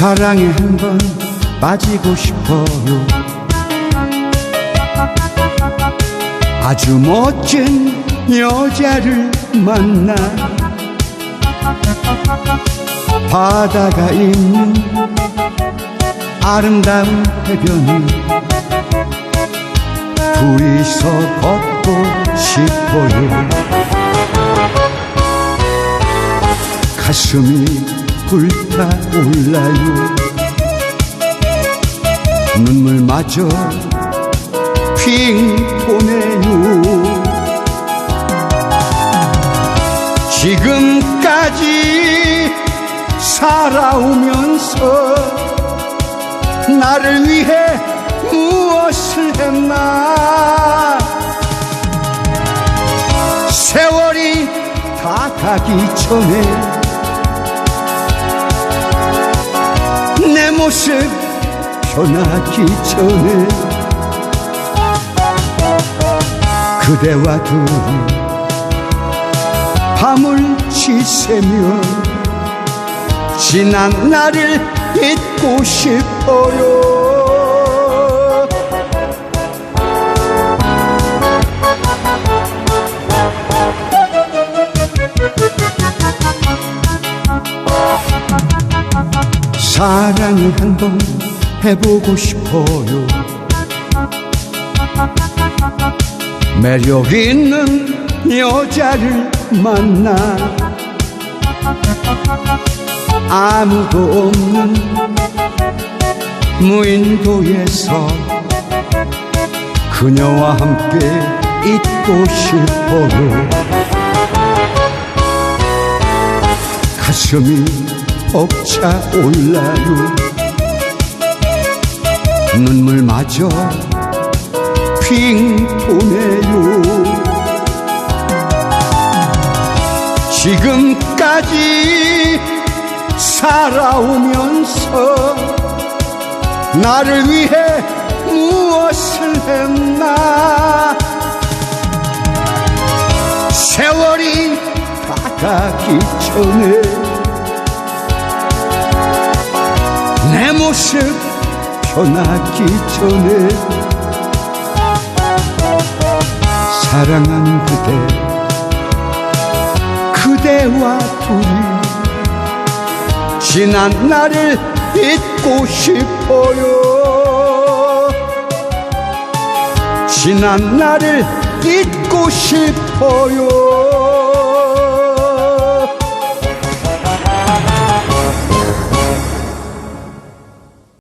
사랑에 한 번 빠지고 싶어요. 아주 멋진 여자를 만나 바다가 있는 아름다운 해변을 둘이서 걷고 싶어요. 가슴이 불타올라요. 눈물마저 핑 도네요. 지금까지 살아오면서 나를 위해 무엇을 했나? 세월이 다 가기 전에 모습 변하기 전에 그대와 둘이 밤을 지새며 지난 날을 잊고 싶어요 사랑을 한번 해보고 싶어요. 매력 있는 여자를 만나 아무도 없는 무인도에서 그녀와 함께 있고 싶어요. 가슴이 벅차올라요. 눈물마저 핑 도네요. 지금까지 살아오면서 나를 위해 무엇을 했나? 세월이 다 가기 전에 내 모습 변하기 전에 사랑하는 그대 그대와 둘이 지난 날을 잊고 싶어요. 지난 날을 잊고 싶어요